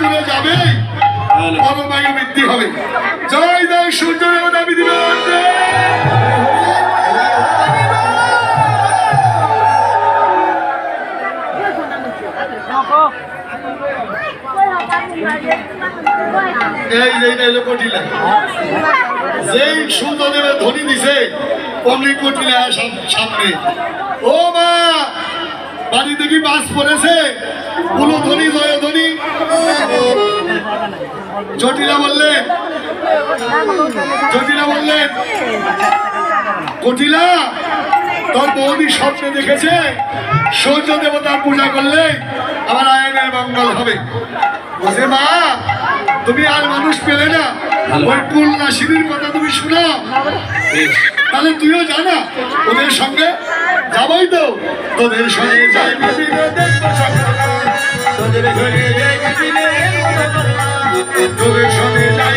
দূরে যাবে পরমায়ু বৃদ্ধি হবে। জয় জয় সূর্য এই কটিলা। যেই সূর্যদেবের ধ্বনি দিছে অমনি কটিলা সামনে। ও মা বাড়িতে কি বাস পড়েছে? কোনো ধ্বনি জয় ধ্বনি জটিলা বললেন জটিলা বললেন কটিলা তোর বৌদি স্বপ্নে দেখেছে সূর্য দেবতার পূজা করলে আমার আয়নের মঙ্গল হবে। মা তুমি আর মানুষ পেলে না। ওই কুল নাসিনীর কথা তুমি শোনো। তাহলে তুইও জানা ওদের সঙ্গে যাবই তো। তোদের সঙ্গে যাই। তোদের তোদের সঙ্গে যাই।